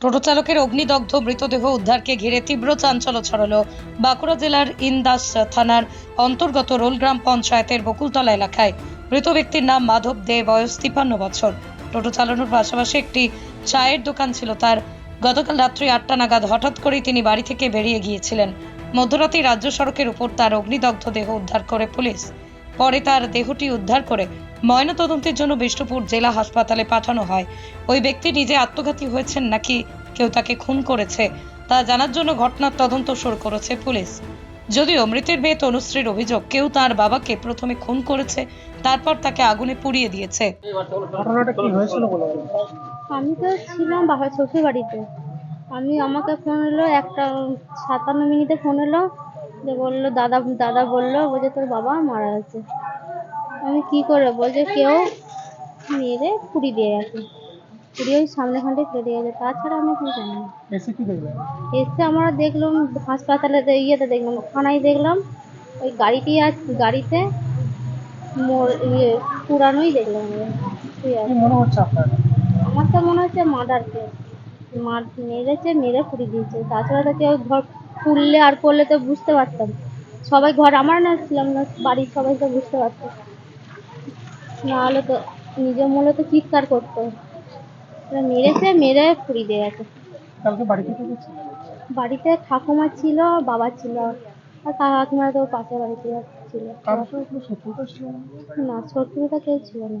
টোটো চালকের অগ্নিদগ্ধ মৃতদেহ উদ্ধারকে ঘিরে তীব্র চাঞ্চল্য ছড়ালো বাঁকুড়া জেলার ইন্দাস থানার অন্তর্গত রোলগ্রাম পঞ্চায়েতের বকুলতলা এলাকায়। মৃত ব্যক্তির নাম মাধব দে, বয়স তিপান্ন বছর। টোটো চালানোর পাশাপাশি একটি চায়ের দোকান ছিল তার। গতকাল রাত্রি আটটা নাগাদ হঠাৎ করেই তিনি বাড়ি থেকে বেরিয়ে গিয়েছিলেন। মধ্যরাতেই রাজ্য সড়কের উপর তার অগ্নিদগ্ধ দেহ উদ্ধার করে পুলিশ। পরে তার দেহটি উদ্ধার করে ময়নাতদন্তের জন্য বিষ্ণুপুর জেলা হাসপাতালে পাঠানো হয়। ওই ব্যক্তি নিজে আত্মঘাতী হয়েছেন নাকি কেউ তাকে খুন করেছে তা জানার জন্য ঘটনার তদন্ত শুরু করেছে পুলিশ। যদিও মৃতের মেয়ে তনুশ্রীর অভিযোগ কেউ তার বাবাকে প্রথমে খুন করেছে তারপর তাকে আগুনে পুড়িয়ে দিয়েছে। ঘটনাটা কি হয়েছিল বলে বলুন? আমি তো ছিলাম বাবার শ্বশুর বাড়িতে আমি আমাকে ফোন এলো একটা সাতান্ন মিনিটে ফোন এলো যে বলল দাদা দাদা বলল বলছে তোর বাবা মারা গেছে। আমি কি করে বলছে কেউ মেরে পুড়ি দিয়ে গেছে। পুড়ি ওই সামনে খানটাই ফেলে গেছে। তাছাড়া আমি কি জানি না। এসে কি এসে আমরা দেখলাম হাসপাতালে ইয়েতে দেখলাম থানায় দেখলাম ওই গাড়িটি আছে গাড়িতে মোর ইয়ে পুরানোই দেখলাম। মনে হচ্ছে আপনার? আমার তো মনে হচ্ছে মার্ডার কেস। মার মেরেছে মেরে পুড়ি দিয়েছে। তাছাড়া তো কেউ ঘর খুললে আর করলে তো বুঝতে পারতাম। সবাই ঘর আমার না ছিলাম না বাড়ির সবাই তো বুঝতে পারতো। না হলে তো নিজের মূলে তো চিৎকার করতো। মেরেছে মেরে পুড়ি দিয়ে গেছে। বাড়িতে ঠাকুমা ছিল বাবা ছিল আর কাকিমা তো পাশের বাড়িতে ছিল? না শত্রুতা কেউ ছিল না।